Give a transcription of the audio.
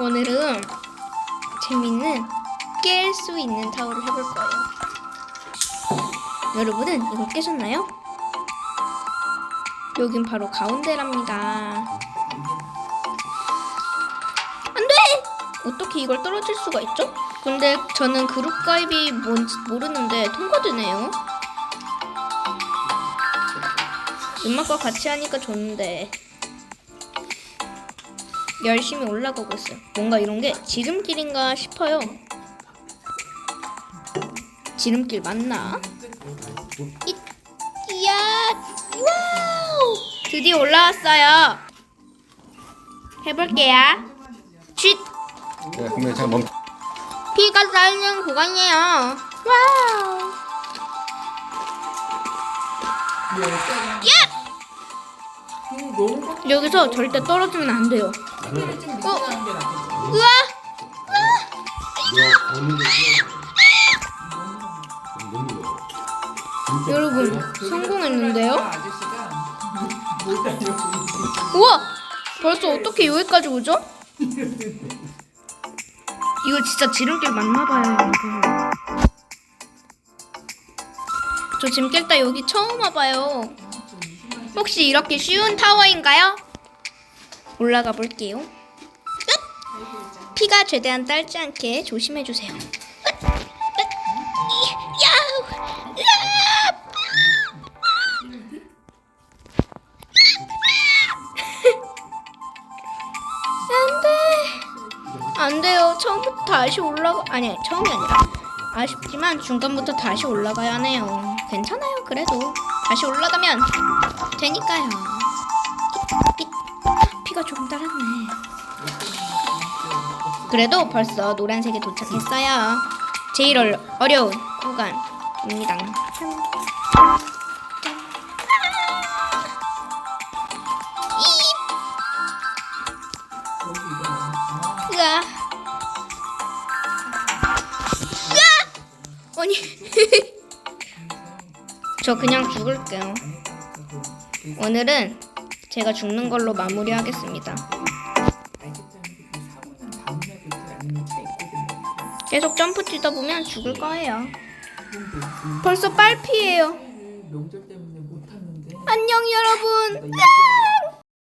오늘은 재밌는 깰 수 있는 타워를 해볼 거예요. 여러분은 이걸 깨셨나요? 여긴 바로 가운데랍니다. 안 돼! 어떻게 이걸 떨어질 수가 있죠? 근데 저는 그룹 가입이 뭔지 모르는데 통과되네요. 음악과 같이 하니까 좋은데 열심히 올라가고 있어요. 뭔가 이런 게 지름길인가 싶어요. 지름길 맞나? 이, 이야, 와우! 드디어 올라왔어요. 해볼게요. 쉿! 네, 그러면 잠깐 멈. 피가 쌓이는 구간이에요. 와우! 야! 여기서 절대 떨어지면 안 돼요. 어? 우와! 여러분 성공했는데요? 우와! 벌써 어떻게 여기까지 오죠? 이거 진짜 지름길 맞나봐요 여러분 저 지금 깰때 여기 처음 와봐요 혹시 이렇게 쉬운 타워인가요? 올라가 볼게요 끝! 피가 최대한 딸지 않게! 으아! 안돼 안 돼요. 처음부터 다시 올라가 아니 처음이 아니라 아쉽지만 중간부터 다시 올라가야 하네요. 괜찮아요. 그래도 다시 올라가면 되니까요. 피가 조금 따랐네. 그래도 벌써 노란색에 도착했어요. 제일 어려, 어려운 구간입니다. 아니. 저 그냥 죽을게요. 오늘은 제가 죽는 걸로 마무리하겠습니다. 계속 점프 뛰다 보면 죽을 거예요. 벌써 빨피예요. 안녕 여러분.